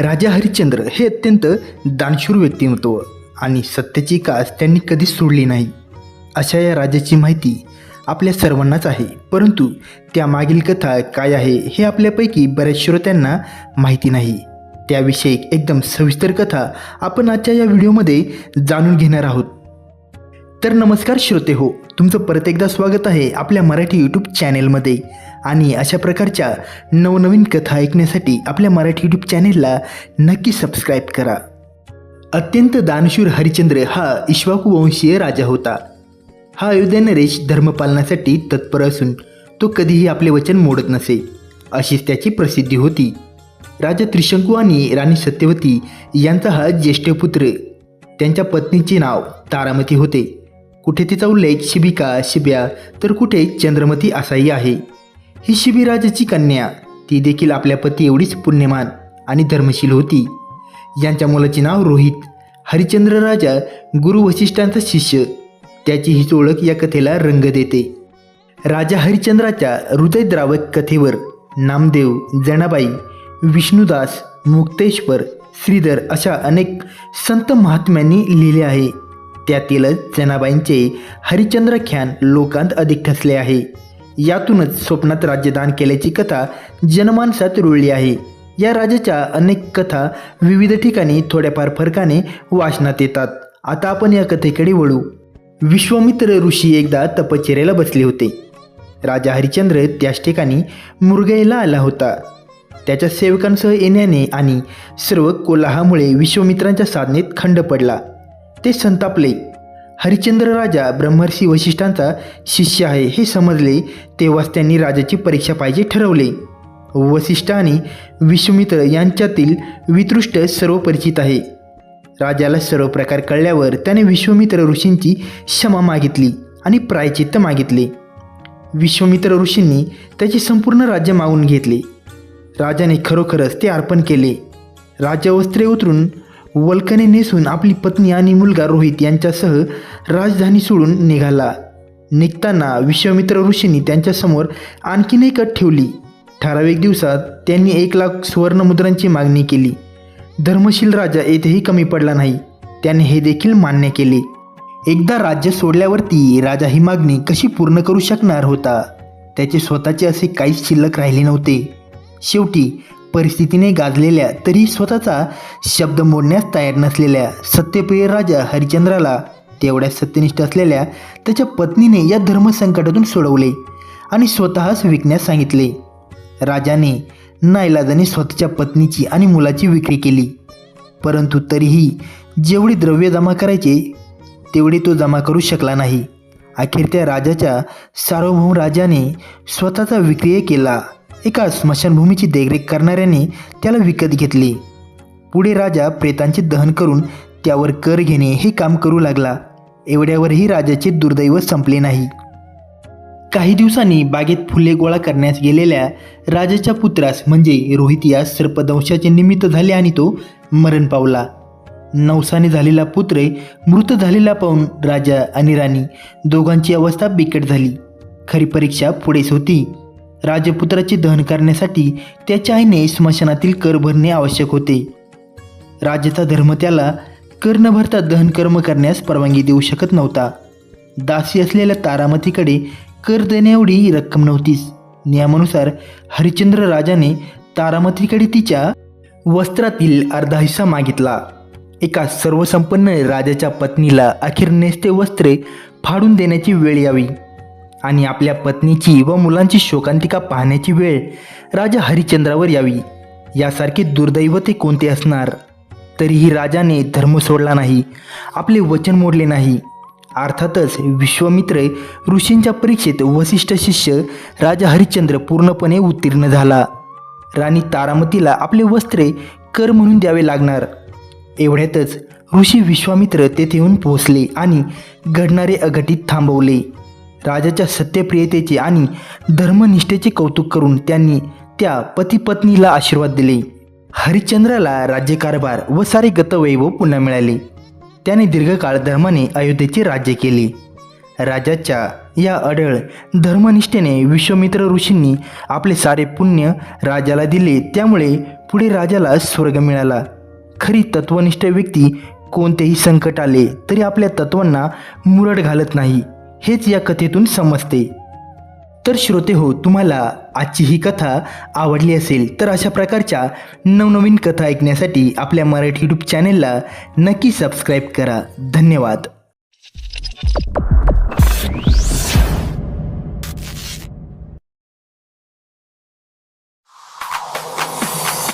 राजा हरिश्चंद्र हे अत्यंत दानशूर व्यक्तिमत्व आणि सत्याची कास त्यांनी कधीच सोडली नाही. अशा या राजाची माहिती आपल्या सर्वांनाच आहे. परंतु त्यामागील कथा काय आहे हे आपल्यापैकी बऱ्याच श्रोत्यांना माहिती नाही. त्याविषयी एकदम सविस्तर कथा आपण आजच्या या व्हिडिओमध्ये जाणून घेणार आहोत. तर नमस्कार श्रोते हो तुमचं परत एकदा स्वागत आहे आपल्या मराठी यूट्यूब चॅनेलमध्ये आणि अशा प्रकारच्या नवनवीन कथा ऐकण्यासाठी आपल्या मराठी यूट्यूब चॅनेलला नक्की सबस्क्राईब करा. अत्यंत दानशूर हरिचंद्र हा इश्वाकुवंशीय वंशीय राजा होता. हा अयोध्या नरेश धर्मपालनासाठी तत्पर असून तो कधीही आपले वचन मोडत नसे अशीच त्याची प्रसिद्धी होती. राजा त्रिशंकू आणि राणी सत्यवती यांचा हा ज्येष्ठ पुत्र त्यांच्या पत्नीचे नाव तारामती होते. कुठे तिचा उल्लेख शिबिका शिब्या तर कुठे चंद्रमती असाही आहे. ही शिबिराजाची कन्या ती देखील आपल्या पती एवढीच पुण्यमान आणि धर्मशील होती. यांच्या मुलाचे नाव रोहित हरिचंद्र राजा गुरु वशिष्ठांचा शिष्य त्याची हीच ओळख या कथेला रंग देते. राजा हरिचंद्राच्या हृदयद्रावक कथेवर नामदेव जनाबाई विष्णुदास मुक्तेश्वर श्रीधर अशा अनेक संत महात्म्यांनी लिहिले आहे. त्यातीलच जनाबाईंचे हरिश्चंद्राख्यान लोकांत अधिक ठसले आहे. यातूनच स्वप्नात राज्यदान केल्याची कथा जनमानसात रुळली आहे. या राजाच्या अनेक कथा विविध ठिकाणी थोड्याफार फरकाने वाचनात येतात. आता आपण या कथेकडे वळू. विश्वामित्र ऋषी एकदा तपश्चर्याला बसले होते. राजा हरिचंद्र त्याच ठिकाणी मुरगईला आला होता. त्याच्या सेवकांसह येण्याने आणि सर्व कोलाहामुळे विश्वामित्रांच्या साधनेत खंड पडला. ते संतापले. हरिश्चंद्र राजा ब्रह्मर्षी वशिष्ठांचा शिष्य आहे हे समजले तेव्हाच त्यांनी राजाची परीक्षा पाहिजे ठरवले. वशिष्ठ आणि विश्वमित्र यांच्यातील वितृष्ट सर्व परिचित आहे. राजाला सर्व प्रकार कळल्यावर त्याने विश्वमित्र ऋषींची क्षमा मागितली आणि प्रायचित्त मागितले. विश्वमित्र ऋषींनी त्याचे संपूर्ण राज्य मागून घेतले. राजाने खरोखरच ते अर्पण केले. राजवस्त्रे उतरून वल्कने नेसून आपली पत्नी आणि मुलगा रोहित यांच्यासह राजधानी सोडून निघाला. निघताना विश्वामित्र ऋषींनी त्यांच्यासमोर आणखीन एक अट ठेवली. ठराविक दिवसात त्यांनी एक लाख सुवर्णमुद्रांची मागणी केली. धर्मशील राजा येथेही कमी पडला नाही. त्याने हे देखील मान्य केले. एकदा राज्य सोडल्यावरती राजा ही मागणी कशी पूर्ण करू शकणार होता? त्याचे स्वतःचे असे काहीच शिल्लक राहिले नव्हते. शेवटी परिस्थितीने गाजलेल्या तरी स्वतःचा शब्द मोडण्यास तयार नसलेल्या सत्यप्रिय राजा हरिचंद्राला तेवढ्या सत्यनिष्ठ असलेल्या त्याच्या पत्नीने या धर्मसंकटातून सोडवले आणि स्वतःच विकण्यास सांगितले. राजाने नाईलाजाने स्वतःच्या पत्नीची आणि मुलाची विक्री केली. परंतु तरीही जेवढे द्रव्य जमा करायचे तेवढे तो जमा करू शकला नाही. अखेर त्या राजाच्या सार्वभौम राजाने स्वतःचा विक्रिय केला. एका स्मशानभूमीची देखरेख करणाऱ्याने त्याला विकत घेतले. पुढे राजा प्रेतांचे दहन करून त्यावर कर घेणे हे काम करू लागला. एवढ्यावरही राजाचे दुर्दैव संपले नाही. काही दिवसांनी बागेत फुले गोळा करण्यास गेलेल्या राजाच्या पुत्रास म्हणजे रोहित या सर्पदंशाचे निमित्त झाले आणि तो मरण पावला. नवसाने झालेला पुत्र मृत झालेला पाहून राजा आणि राणी दोघांची अवस्था बिकट झाली. खरी परीक्षा पुढेच होती. राजपुत्राचे दहन करण्यासाठी त्याच्या आईने स्मशानातील कर भरणे आवश्यक होते. राजाचा धर्म त्याला कर न भरता दहन कर्म करण्यास परवानगी देऊ शकत नव्हता. दासी असलेल्या तारामतीकडे कर देण्याएवढी रक्कम नव्हतीच. नियमानुसार हरिचंद्र राजाने तारामतीकडे तिच्या वस्त्रातील अर्धा हिस्सा मागितला. एका सर्वसंपन्न राजाच्या पत्नीला अखेर नेसते वस्त्रे फाडून देण्याची वेळ यावी. आणि आपल्या पत्नीची व मुलांची शोकांतिका पाहण्याची वेळ राजा हरिश्चंद्रावर यावी. यासारखे दुर्दैव ते कोणते असणार? तरीही राजाने धर्म सोडला नाही आपले वचन मोडले नाही. अर्थातच विश्वामित्र ऋषींच्या परीक्षेत वसिष्ठ शिष्य राजा हरिश्चंद्र पूर्णपणे उत्तीर्ण झाला. राणी तारामतीला आपले वस्त्रे कर म्हणून द्यावे लागणार. एवढ्यातच ऋषी विश्वामित्र तेथे येऊन पोहोचले आणि घडणारे अघटित थांबवले. राजाच्या सत्यप्रियतेचे आणि धर्मनिष्ठेचे कौतुक करून त्यांनी त्या पतीपत्नीला आशीर्वाद दिले. हरिश्चंद्राला राज्यकारभार व सारे गतवैभव पुन्हा मिळाले. त्याने दीर्घकाळ धर्माने अयोध्येचे राज्य केले. राजाच्या या अडळ धर्मनिष्ठेने विश्वमित्र ऋषींनी आपले सारे पुण्य राजाला दिले त्यामुळे पुढे राजाला स्वर्ग मिळाला. खरी तत्वनिष्ठ व्यक्ती कोणतेही संकट आले तरी आपल्या तत्वांना मुरड घालत नाही. हेच या कथेतून समजते. तर श्रोते हो तुम्हाला आजची ही कथा आवडली असेल तर अशा प्रकारच्या नवनवीन कथा ऐकण्यासाठी आपल्या मराठी यूट्यूब चॅनेलला नक्की सबस्क्राईब करा. धन्यवाद.